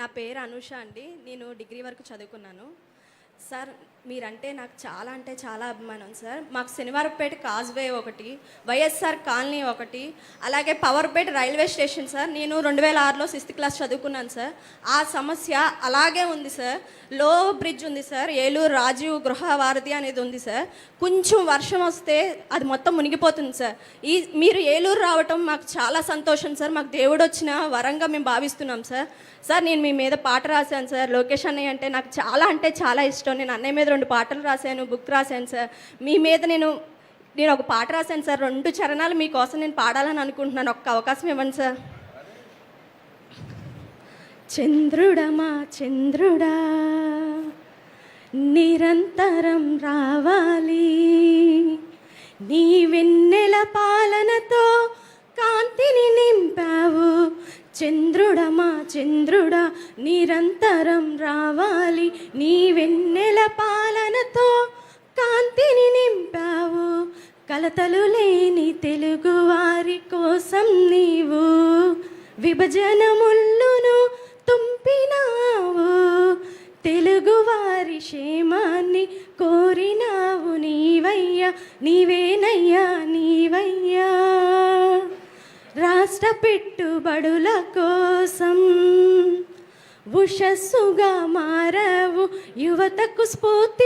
నా పేరు అనుష అండి. నేను డిగ్రీ వరకు చదువుకున్నాను. సార్ మీరంటే నాకు చాలా అంటే చాలా అభిమానం సార్. మాకు శనివారపేట కాజ్వే ఒకటి వైఎస్ఆర్ కాలనీ ఒకటి అలాగే పవర్పేట రైల్వే స్టేషన్ సార్. నేను రెండు వేల ఆరులో సిక్స్త్ క్లాస్ చదువుకున్నాను సార్. ఆ సమస్య అలాగే ఉంది సార్. లో బ్రిడ్జ్ ఉంది సార్. ఏలూరు రాజీవ్ గృహ వారధి అనేది ఉంది సార్. కొంచెం వర్షం వస్తే అది మొత్తం మునిగిపోతుంది సార్. ఈ మీరు ఏలూరు రావటం మాకు చాలా సంతోషం సార్. మాకు దేవుడు వచ్చిన వరంగా మేము భావిస్తున్నాం సార్. సార్ నేను మీ మీద పాట రాశాను సార్. లోకేష్ అన్నయ్య అంటే నాకు చాలా అంటే చాలా ఇష్టం నేను అన్నయ్య మీద రెండు పాటలు రాశాను బుక్ రాశాను సార్. మీ మీద నేను నేను ఒక పాట రాశాను సార్. రెండు చరణాలు మీకోసం నేను పాడాలని అనుకుంటున్నాను. ఒక్క అవకాశం ఇవ్వండి సార్. చంద్రుడమా చంద్రుడా నిరంతరం రావాలి. నీ వెన్నెల పాలనతో చంద్రుడమా చంద్రుడా నిరంతరం రావాలి. నీ వెన్నెల పాలనతో కాంతిని నింపావు. కలతలు లేని తెలుగు వారి కోసం నీవు విభజన ముళ్ళును తుంపినావు. తెలుగు వారి క్షేమాన్ని కోరినావు నీవయ్యా నీవేనయ్యా నీవయ్యా. రాష్ట్ర పెట్టుబడుల కోసం ఉషస్సుగా మారవు యువతకు స్ఫూర్తి